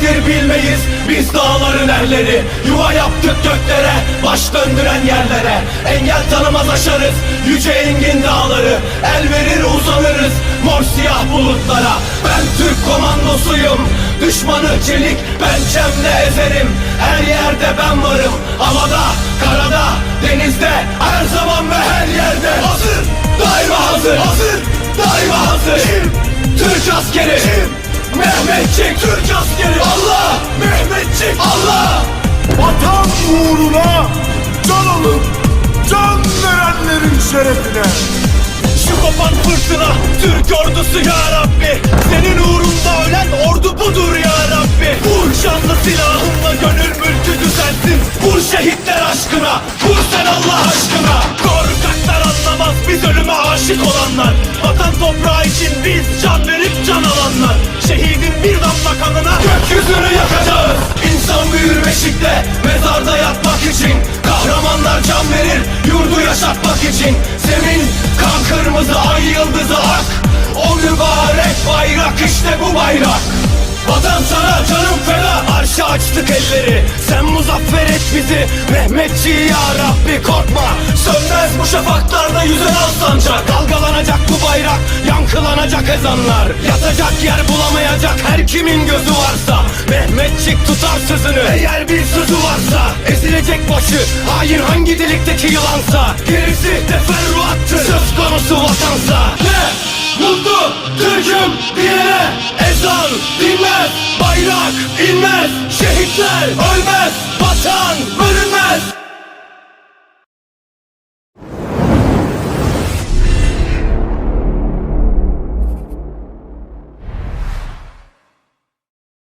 nedir bilmeyiz. Biz dağların erleri Yuva yaptık göklere Baş döndüren yerlere. Engel tanımaz aşarız Yüce engin dağları. El verir uzanırız Mor siyah bulutlara. Ben Türk komandosuyum Düşmanı çelik pençemle ezerim. Her yerde ben varım Havada, karada, denizde Mehmetçik Türk askeri. Allah, Mehmetçik Allah! Vatan uğruna can alıp can verenlerin şerefine. Şu kopan fırtına Türk ordusu ya Rabbi. Senin uğrunda ölen ordu budur ya Rabbi. Vur şanlı silahınla gönül mülkü düzelsin. Vur şehitler aşkına Vur sen Allah aşkına. Korkaklar anlamaz biz ölüme aşık olanlar. Vatan toprağı için biz can beşikte Mezarda yatmak için. Kahramanlar can verir Yurdu yaşatmak için. Zemin kan kırmızı ay yıldızı ak. O mübarek bayrak işte bu bayrak. Vatan sana canım feda. Arşa açtık elleri. Sen muzaffer et bizi. Mehmetçi ya Rabbi korkma. Sönmez bu şafaklarda yüzen al sancak. Dalgalanacak bu bayrak Yankılanacak ezanlar. Yatacak yer bulamayacak her kimin gözü varsa Mehmetçik tutar sözünü. Eğer bir sözü varsa Ezilecek başı. Hain hangi delikteki yılansa. Gerisi teferruattır. Söz konusu vatansa. Ne? Mutlu Türk'üm diyene Ezan dinmez. Bayrak inmez. Şehitler ölmez. Vatan bölünmez